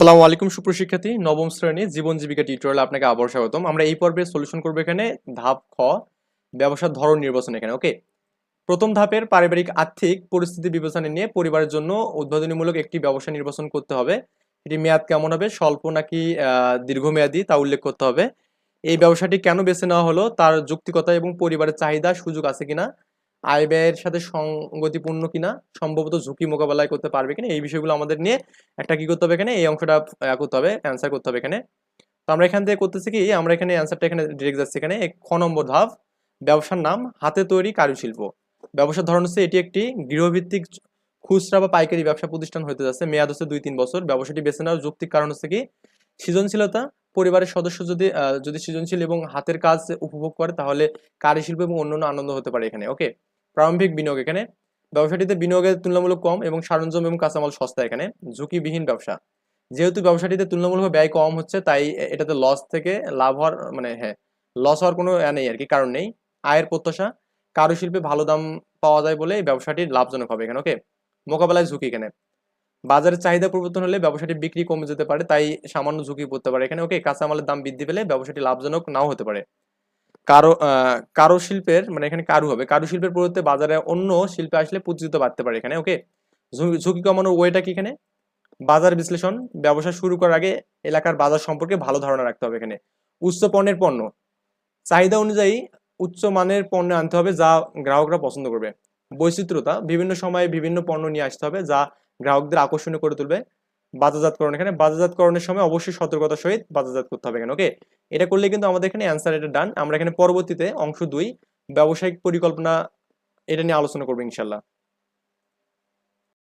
আসসালামু আলাইকুম সুপ্রশিক্ষার্থী নবম শ্রেণি জীবন জীবিকা টিউটোরিয়ালে আপনাকে আবার স্বাগতম। আমরা এই পর্বে সলিউশন করব এখানে ধাপ খ, ব্যবসার ধরন নির্বাচন এখানে ওকে প্রথম ধাপের পারিবারিক আর্থিক পরিস্থিতি বিবেচনা নিয়ে পরিবারের জন্য উদ্বোধনীমূলক একটি ব্যবসা নির্বাচন করতে হবে। এটি মেয়াদ কেমন হবে, স্বল্প নাকি দীর্ঘমেয়াদী তা উল্লেখ করতে হবে। এই ব্যবসাটি কেন বেছে নেওয়া হলো, তার যৌক্তিকতা এবং পরিবারের চাহিদা সুযোগ আছে কিনা আয় ব্যয়ের সাথে সঙ্গতিপূর্ণ কিনা, সম্ভবত ঝুঁকি মোকাবেলায় করতে পারবে কিনা, এই বিষয়গুলো আমাদের নিয়ে একটা কি করতে হবে এখানে? এই অংশটা করতে হবে অ্যান্সার করতে হবে এখানে। তো আমরা এখান থেকে করতেছি কি, আমরা এখানে অ্যান্সারটা এখানে ডিরেক্ট যাচ্ছে এখানে। খ নম্বর ধাপ, ব্যবসার নাম, হাতে তৈরি কারুশিল্প। ব্যবসার ধরন হচ্ছে এটি একটি গৃহভিত্তিক খুচরা বা পাইকারি ব্যবসা প্রতিষ্ঠান হতে যাচ্ছে, মেয়াদ হচ্ছে দুই তিন বছর। ব্যবসাটি বেছে নেওয়ার যৌক্তিক কারণ হচ্ছে কি, সৃজনশীলতা, পরিবারের সদস্য যদি যদি সৃজনশীল এবং হাতের কাজ উপভোগ করে, তাহলে কারুশিল্প এবং অন্যান্য আনন্দ হতে পারে এখানে ওকে প্রারম্ভিক বিনিয়োগ এখানে। ব্যবসাটিতে বিনিয়োগের তুলনামূলক কম এবং সরঞ্জাম এবং কাঁচামাল সস্তা এখানে। ঝুঁকিবিহীন ব্যবসা। যেহেতু ব্যবসাটিতে তুলনামূলক ব্যয় কম হচ্ছে, তাই এটাতে লস থেকে লাভ হওয়ার মানে হ্যাঁ লস হওয়ার কোনো নেই আর কি, কারণ নেই। আয়ের প্রত্যাশা। কারুশিল্পে ভালো দাম পাওয়া যায় বলে এই ব্যবসাটি লাভজনক হবে এখানে ওকে মোকাবেলায় ঝুঁকি এখানে। বাজারের চাহিদা পরিবর্তন হলে ব্যবসাটি বিক্রি কমে যেতে পারে, তাই সামান্য ঝুঁকি পড়তে পারে এখানে ওকে কাঁচামালের দাম বৃদ্ধি পেলে ব্যবসাটি লাভজনক নাও হতে পারে। কারও কারও শিল্পের মানে এখানে কারু হবে। কারু শিল্পের পরিবর্তে বাজারে অন্য শিল্পে আসলে প্রতিযোগিতা বাড়তে পারে এখানে ওকে ঝুঁকি কমানোর ওয়েটা কি এখানে? বাজার বিশ্লেষণ, ব্যবসা শুরু করার আগে এলাকার বাজার সম্পর্কে ভালো ধারণা রাখতে হবে এখানে। উচ্চ পণ্যের পণ্য। চাহিদা অনুযায়ী উচ্চ মানের পণ্য আনতে হবে যা গ্রাহকরা পছন্দ করবে। বৈচিত্র্যতা, বিভিন্ন সময়ে বিভিন্ন পণ্য নিয়ে আসতে হবে যা গ্রাহকদের আকর্ষণীয় করে তুলবে। বাজারজাতকরণ। এখানে বাজাজাতকরণের সময় অবশ্যই সতর্কতা সহিত বাজাজাত করতে হবে এখানে, ওকে? এটা করলে কিন্তু আমাদের এখানে অ্যান্সার এটা ডান আমরা এখানে পরবর্তীতে অংশ দুই, ব্যবসায়িক পরিকল্পনা এটা নিয়ে আলোচনা করব ইনশাল্লাহ।